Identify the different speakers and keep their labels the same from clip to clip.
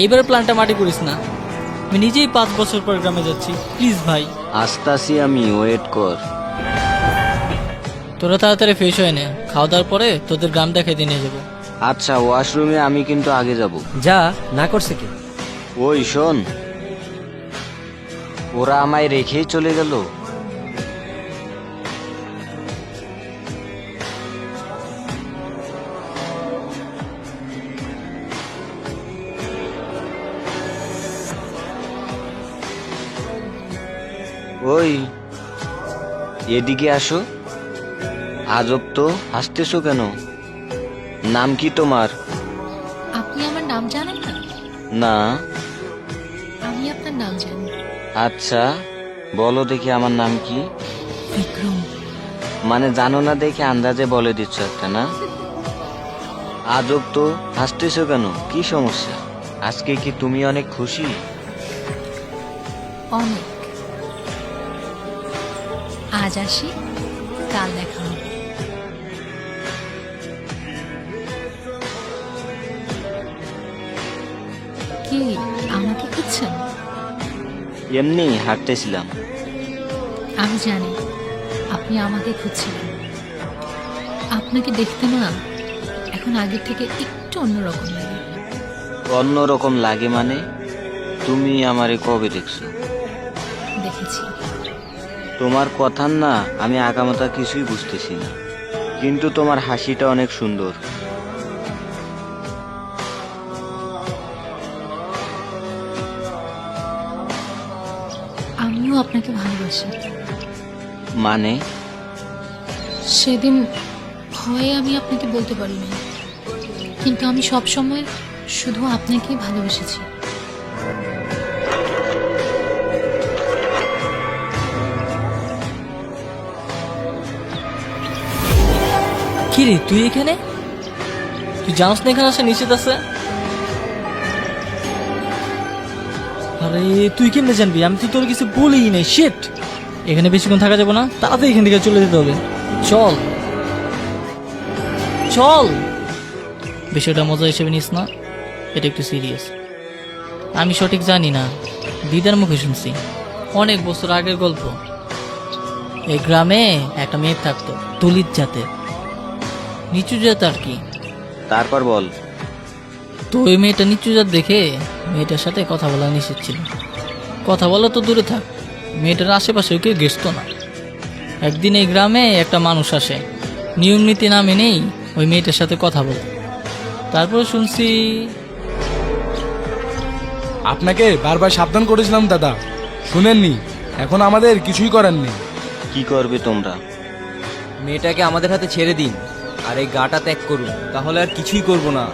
Speaker 1: এইবার প্ল্যানটা মাটি করিস না। আমি নিজেই পাঁচ বছর পর গ্রামে যাচ্ছি। প্লিজ ভাই।
Speaker 2: আস্তে আসতাছি আমি ওয়েট কর।
Speaker 1: তোরা তাড়াতাড়ি ফ্রেশ হয়ে নে। খাওয়া দাওয়ার পরে তোদের গ্রাম দেখাইতে নিয়ে যাব।
Speaker 2: আচ্ছা ওয়াশরুমে আমি কিন্তু আগে যাব।
Speaker 3: যা না করছে কি?
Speaker 2: ওই শোন। ওরা আমায় রেখেই চলে গেল। ওই এদিকে আসো। আজব তো হাসতেছো কেন? নাম কি তোমার?
Speaker 4: আপনি আমার নাম জানেন না?
Speaker 2: না।
Speaker 4: আমি আপনার নাম জানি।
Speaker 2: আচ্ছা বলো দেখি আমার নাম কি।
Speaker 4: বিক্রম।
Speaker 2: মানে জানো না দেখে আন্দাজে বলে দিচ্ছ একটা না? আজব তো হাসতেছো কেন? কি সমস্যা? আজকে কি তুমি অনেক খুশি?
Speaker 4: অনেক। আজ আসি কাল দেখা হবে। কি আমাকে খুঁজছেন?
Speaker 2: এমনি হাঁটতেছিলাম।
Speaker 4: আমি জানি আপনি আমাকে খুঁজছিলেন। আপনাকে দেখতে না এখন আগের থেকে একটু অন্যরকম লাগে।
Speaker 2: অন্যরকম লাগে মানে? তুমি আমারে কবে দেখছ?
Speaker 4: দেখেছি।
Speaker 2: তোমার কথার না আমি আগামাতা কিছুই বুঝতেছি না। কিন্তু তোমার হাসিটা অনেক সুন্দর।
Speaker 4: আমিও আপনাকে ভালোবাসি।
Speaker 2: মানে?
Speaker 4: সেদিন ভয়ে আমি আপনাকে বলতে পারিনি। কিন্তু আমি সব সময় শুধু আপনাকেই ভালোবেসেছি।
Speaker 1: কি রে তুই এখানে? তুই জানোস না এখানে আসা নিষেধ আছে? আরে, তুই কেমনে জানবি? আমি তো তোর কিছু বলিই নাই শিট এখানে বেশিক্ষণ থাকা যাবে না, তাড়াতাড়ি এখান থেকে চলে যেতে হবে। চল। চল! বিষয়টা মজা হিসেবে নিস না, এটা একটু সিরিয়াস আমি সঠিক জানি না, দিদার মুখে শুনছি। অনেক বছর আগের গল্প। এই গ্রামে একটা মেয়ে থাকতো, দলিত জাতের। নিচু জাত আর কি।
Speaker 2: তারপর বল।
Speaker 1: তো ওই মেয়েটা নিচু জাত দেখে মেয়েটার সাথে কথা বলা নিষেধ ছিল। কথা বলা তো দূরে থাক মেয়েটার আশেপাশে কেউ গেসতো না। একদিন এই গ্রামে একটা মানুষ আসে নিয়ম নীতি না মেনেই ওই মেয়েটার সাথে কথা বলে। তারপর শুনছি
Speaker 5: আপনাকে বারবার সাবধান করেছিলাম দাদা শুনেননি এখন আমাদের কিছুই করার নেই।
Speaker 2: কি করবে তোমরা?
Speaker 3: মেয়েটাকে আমাদের হাতে ছেড়ে দিন। আর এই গাটা ত্যাগ করুন তাহলে আর কিছুই করব না।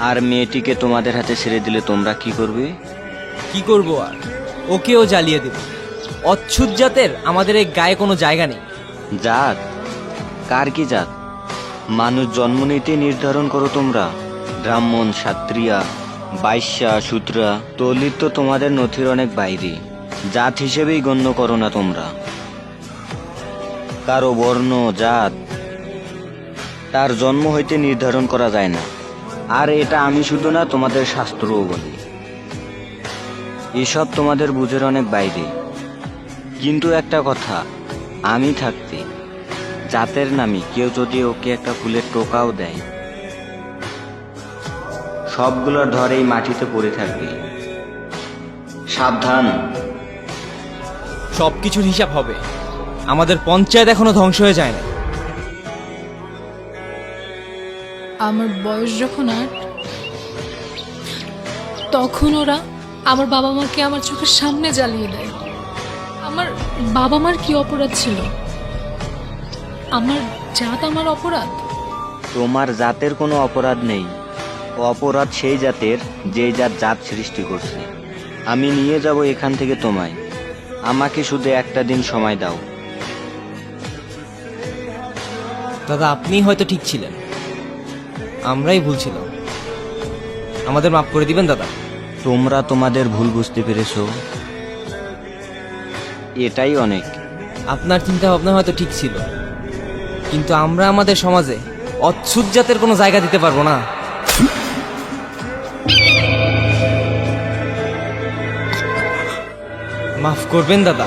Speaker 2: আর মেয়েটিকে তোমাদের হাতে ছেড়ে দিলে তোমরা কি করবে?
Speaker 3: কি করব আর? ওকেও জ্বালিয়ে দেব। অচ্ছুত জাতের আমাদের এই গায়ে কোনো জায়গা নেই।
Speaker 2: জাত? কার কি জাত? মানুষ জন্ম নিতে নির্ধারণ করো তোমরা। ব্রাহ্মণ সাত্রিয়া বাইশ্যা শূদ্রা তলিত তো তোমাদের নথির অনেক বাইরে। জাত হিসেবেই গণ্য করো না তোমরা। কারও বর্ণ জাত তার জন্ম হইতে নির্ধারণ করা যায় না। আর এটা আমি শুধু না, তোমাদের শাস্ত্রও বলি। এসব তোমাদের বুঝের অনেক বাইরে। কিন্তু একটা কথা, আমি থাকতে, জাতের নামে কেউ যদি ওকে একটা ফুলের টোকাও দেয় সবগুলোর ধরেই মাটিতে পড়ে থাকবে। সাবধান।
Speaker 3: সব কিছুর হিসাব হবে। আমাদের পঞ্চায়েত এখনও ধ্বংস হয়ে যায় না।
Speaker 4: আমার বয়স যখন আট তখন ওরা আমার বাবা মাকে আমার চোখের সামনে জ্বালিয়ে দেয়। আমার বাবা মার কি অপরাধ ছিল? আমার জাত আমার অপরাধ?
Speaker 2: তোমার জাতের কোনো অপরাধ নেই। অপরাধ সেই জাতের যে জাত জাত সৃষ্টি করছে। আমি নিয়ে যাব এখান থেকে তোমায়। আমাকে শুধু একটা দিন সময় দাও।
Speaker 3: দাদা আপনি হয়তো ঠিক ছিলেন। আমরাই ভুল ছিলাম। আমাদের মাফ করে দিবেন দাদা।
Speaker 2: তোমরা তোমাদের ভুল বুঝতে পেরেছ। এটাই অনেক।
Speaker 3: আপনার চিন্তা ভাবনা হয়তো ঠিক ছিল। কিন্তু আমরা আমাদের সমাজে অচ্ছুত জাতের কোনো জায়গা দিতে পারব না। মাফ করবেন দাদা।